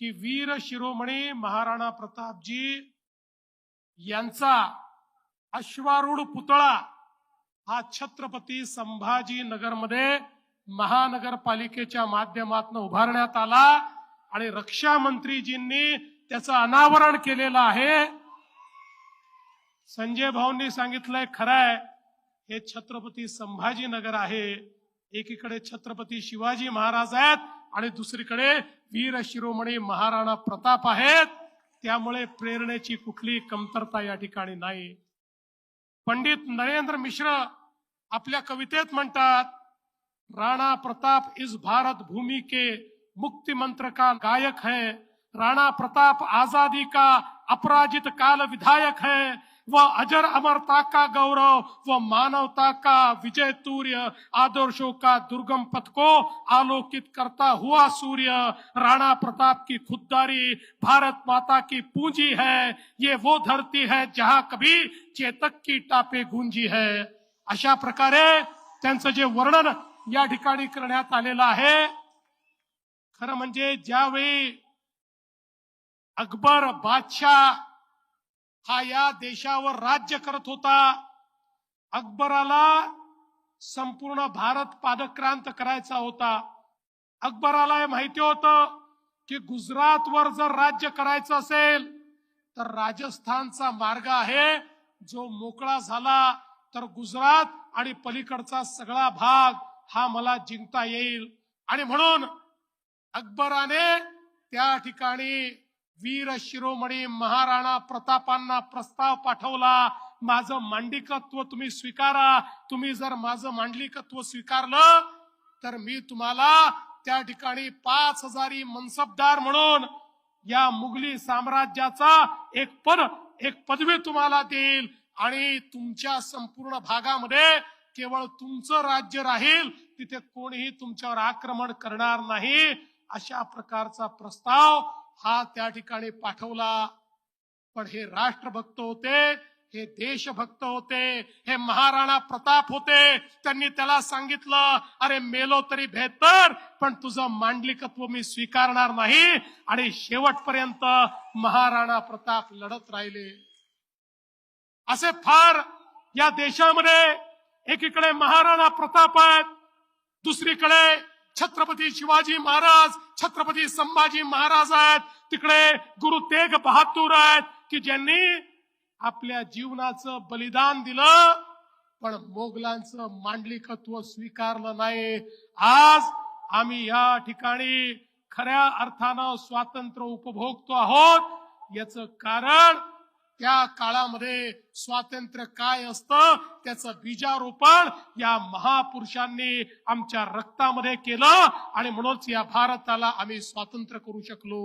की वीर शिरोमणी महाराणा प्रतापजी यांचा अश्वारूढ पुतळा हा छत्रपती संभाजी नगरमध्ये महानगरपालिकेच्या माध्यमातून उभारण्यात आला आणि रक्षा मंत्रीजींनी त्याचं अनावरण केलेलं आहे. संजय भाऊंनी सांगितलंय खरंय हे छत्रपती संभाजीनगर आहे. एकीकडे छत्रपती शिवाजी महाराज आहेत आणि दुसरीकडे वीर शिरोमणी महाराणा प्रताप आहेत. त्यामुळे प्रेरणेची कुठली कमतरता या ठिकाणी नाही. पंडित नरेंद्र मिश्र आपल्या कवितेत म्हणतात राणा प्रताप इस भारत भूमि के मुक्ति मंत्र का गायक है. राणा प्रताप आजादी का अपराजित काल विधायक है. वह अजर अमरता का गौरव व मानवता का विजय तूर्य, आदर्शों का दुर्गम पथ को आलोकित करता हुआ सूर्य, राणा प्रताप की खुददारी, भारत माता की पूंजी है, ये वो धरती है जहाँ कभी चेतक की टापे गुंजी है। अशा प्रकारे त्यांचं जे वर्णन या ठिकाणी करण्यात आलेलं आहे, खरं म्हणजे ज्यावेळी अकबर बादशाह हा या देशावर राज्य करत होता. अकबराला संपूर्ण भारत पादक्रांत करायचा होता. अकबराला हे माहिती होतं की गुजरातवर जर राज्य करायचं असेल तर राजस्थानचा मार्ग आहे जो मोकळा झाला तर गुजरात आणि पलीकडचा सगळा भाग हा मला जिंकता येईल. आणि म्हणून अकबराने त्या ठिकाणी वीर शिरोमणी महाराणा प्रतापांना प्रस्ताव पाठवला. माझं मांडिकत्व तुम्ही स्वीकारा. तुम्ही जर माझं मांडलिकत्व स्वीकारलं तर मी तुम्हाला त्या ठिकाणी पाच हजारी मनसबदार म्हणून या मुघली साम्राज्याचा एक पद एक पदवी तुम्हाला देईल. आणि तुमच्या संपूर्ण भागामध्ये केवळ तुमचं राज्य राहील. तिथे कोणीही तुमच्यावर आक्रमण करणार नाही. अशा प्रकारचा प्रस्ताव हा त्या ठिकाणी पाठवला. पण हे राष्ट्रभक्त होते हे देशभक्त होते हे महाराणा प्रताप होते. त्यांनी त्याला सांगितलं अरे मेलो तरी बेहतर पण तुझं मांडलिकत्व मी स्वीकारणार नाही. आणि शेवटपर्यंत महाराणा प्रताप लढत राहिले. असे फार या देशामध्ये एकीकडे महाराणा प्रताप आहेत दुसरीकडे छत्रपती शिवाजी महाराज छत्रपती संभाजी महाराज आहेत. तिकडे गुरु तेग बहादूर आहेत की ज्यांनी आपल्या जीवनाचं बलिदान दिलं पण मोगलांचं मांडलिकत्व स्वीकारलं नाही. आज आम्ही या ठिकाणी खऱ्या अर्थानं स्वातंत्र्य उपभोगतो आहोत. याच कारण त्या काळामध्ये स्वातंत्र्य काय असतं त्याचं बीजारोपण या महापुरुषांनी आमच्या रक्तामध्ये केलं आणि म्हणूनच या भारताला आम्ही स्वातंत्र्य करू शकलो.